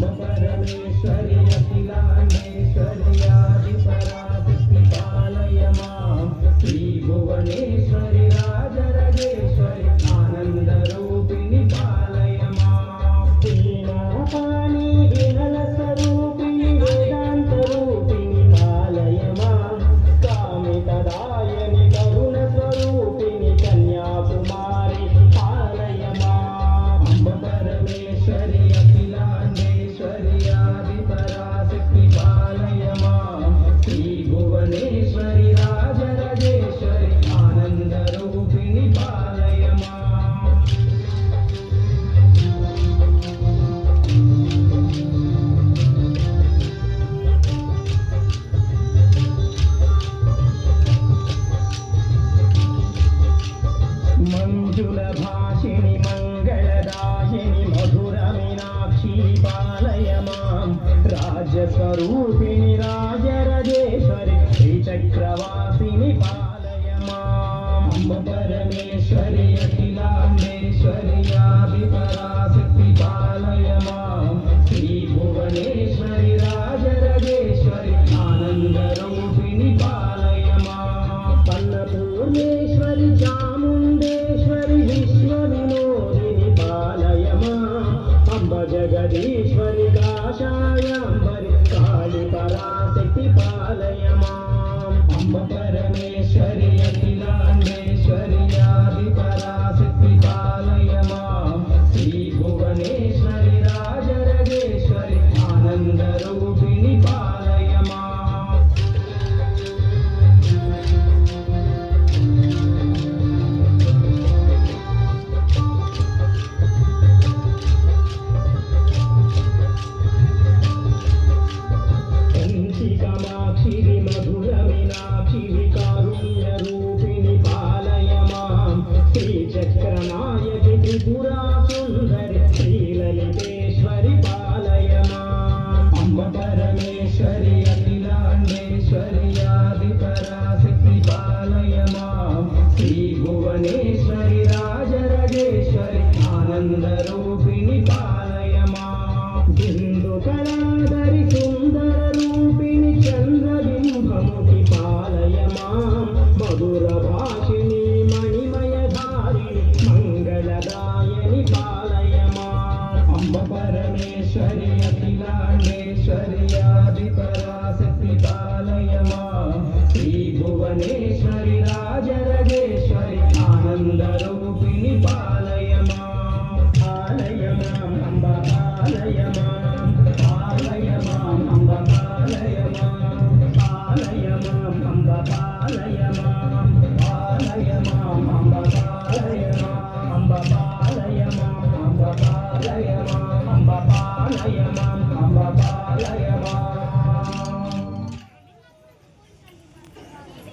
परमेश्वरी మంజుల భాషిణి మంగళదాయిని మధుర మీనాక్షి పాలయ మాం రాజస్వరూపిణి రాజరాజేశ్వరి శ్రీచక్రవాసిని పాలయ మాం పరమేశ్వరి అఖిలాండేశ్వరి ఆదిపరాశక్తి పాలయ మాం శ్రీ భువనేశ్వరి రాజరాజేశ్వరి ఆనందరూపిణి పాలయ మాం పన్నపూర్ణేశ్వరి చాముండేశ్వరి అంబ జగదీశ్వరి కాషాయాంబరి కాళి పరాశక్తి పాలయ మాం చక్రనాయకి శ్రీలలితేశ్వరి పాలయ అంబ పరమేశ్వరి అఖిలాండేశ్వరి ఆది పరాశక్తి పాలయ శ్రీ భువనేశ్వరి రాజరాజేశ్వరి ఆనందరూపిణి పాలయ మాం బిందు కళాధరి సుందర రూపిణి మధుర భాషిణి ईश्वरी अखिलाण्डेश्वरी आदिपराशक्ति पालय मा श्रीभुवनेश्वरि राजरजेश्वरि आनन्दरूपिणि पालय मा पालय माम् अम्ब पालय माम् पालय माम् अम्ब पालय माम् पालय माम् अम्ब पालय माम् पालय माम् अम्ब पालय माम् अम्ब पालय माम् अम्ब पालय माम् I am Yama Kambapalaya